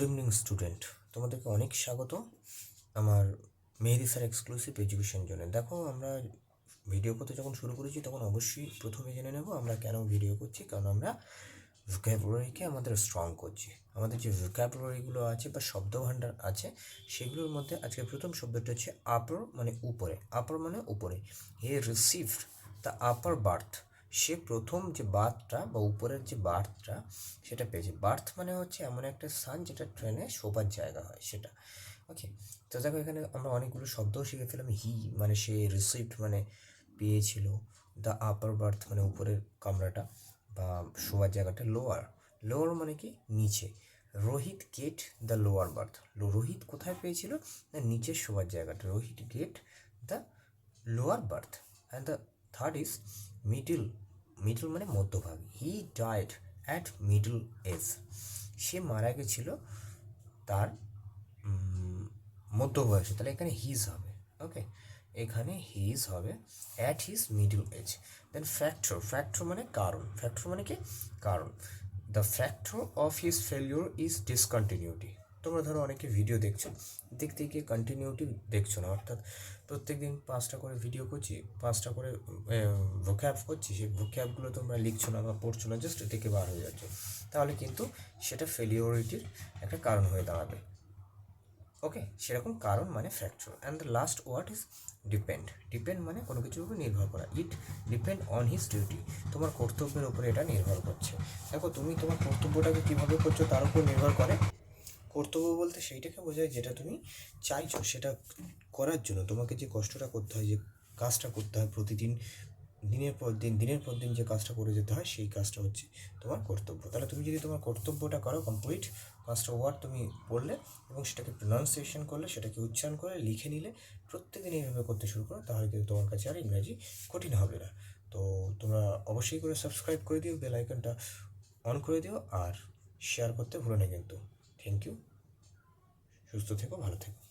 Good evening student তোমাদেরকে অনেক স্বাগত আমার মেহেদি স্যার এক্সক্লুসিভ এডুকেশন জন্য। দেখো, আমরা ভিডিও করতে যখন শুরু করেছি, তখন অবশ্যই প্রথমে জেনে নেব আমরা কেন ভিডিও করছি, কারণ আমরা ভোক্যাবুলারিকে আমাদের স্ট্রং করছি। আমাদের যে ভোক্যাবুলারিগুলো আছে বা শব্দভাণ্ডার আছে, সেগুলোর মধ্যে আজকে প্রথম শব্দটা হচ্ছে আপর মানে উপরে। আপর মানে উপরে। He received the upper berth সে প্রথম যে বার্থটা বা উপরের যে বার্থটা সেটা পেয়েছে বার্থ মানে হচ্ছে এমন একটা স্থান যেটা ট্রেনে শোবার জায়গা হয় সেটা। ওকে তো দেখো এখানে আমরা অনেকগুলো শব্দও শিখে ফেলাম হি মানে সে রিসিভড মানে পেয়েছিল। দ্য আপার বার্থ মানে উপরের কামরাটা বা শোয়ার জায়গাটা লোয়ার লোয়ার মানে কি? নিচে। Rohit get the lower berth Rohit কোথায় পেয়েছিল? না, নিচের শোয়ার জায়গাটা। Rohit get the lower berth and the third is middle middle মানে মধ্যভাগ। He died at middle age সে মারা গেছিল তার মধ্য বয়সে তাহলে এখানে হিজ হবে। ওকে এখানে হিজ হবে at his middle age then factor factor মানে কারণ। ফ্যাক্টর মানে কি? কারণ। The factor of his failure is discontinuity তোমরা ধরো অনেকে ভিডিও দেখছ। দেখতে গিয়ে কন্টিনিউটি দেখছ না, অর্থাৎ প্রত্যেক দিন পাঁচটা করে ভিডিও করছি, পাঁচটা করে ভোক্যাব করছি, সেই ভোক্যাবগুলো তোমরা লিখছো না বা পড়ছো না জাস্ট দেখে বার হয়ে যাচ্ছে। তাহলে কিন্তু সেটা ফেলিওরিটির একটা কারণ হয়ে দাঁড়াবে। ওকে সেরকম কারণ মানে factor and the last word is depend depend মানে কোনো কিছুর উপর নির্ভর করা। It depend on his duty তোমার কর্তব্যের উপরে এটা নির্ভর করছে। দেখো, তুমি তোমার কর্তব্যটাকে কীভাবে করছ, তার উপর নির্ভর করে কর্তব্য বলতে সেইটাকে বোঝায় যেটা তুমি চাইছো, সেটা করার জন্য। তোমাকে যে কষ্টটা করতে হয়, যে কাজটা করতে হয় প্রতিদিন, দিনের পর দিন, দিনের পর দিন যে কাজটা করে যেতে হয়, সেই কাজটা হচ্ছে তোমার কর্তব্য। তাহলে তুমি যদি তোমার কর্তব্যটা করো কমপ্লিট পাঁচটা ওয়ার্ড তুমি পড়লে এবং সেটাকে প্রনাউন্সিয়েশন করলে, সেটাকে উচ্চারণ করে, লিখে নিলে, প্রত্যেকদিন এইভাবে করতে শুরু করো, তাহলে কিন্তু তোমার কাছে আর ইংরাজি কঠিন হবে না। তো তোমরা অবশ্যই করে সাবস্ক্রাইব করে দিও বেল আইকনটা অন করে দিও, আর শেয়ার করতে ভুলো না কিন্তু। Thank you. সুস্থ থেকো ভালো থেকো।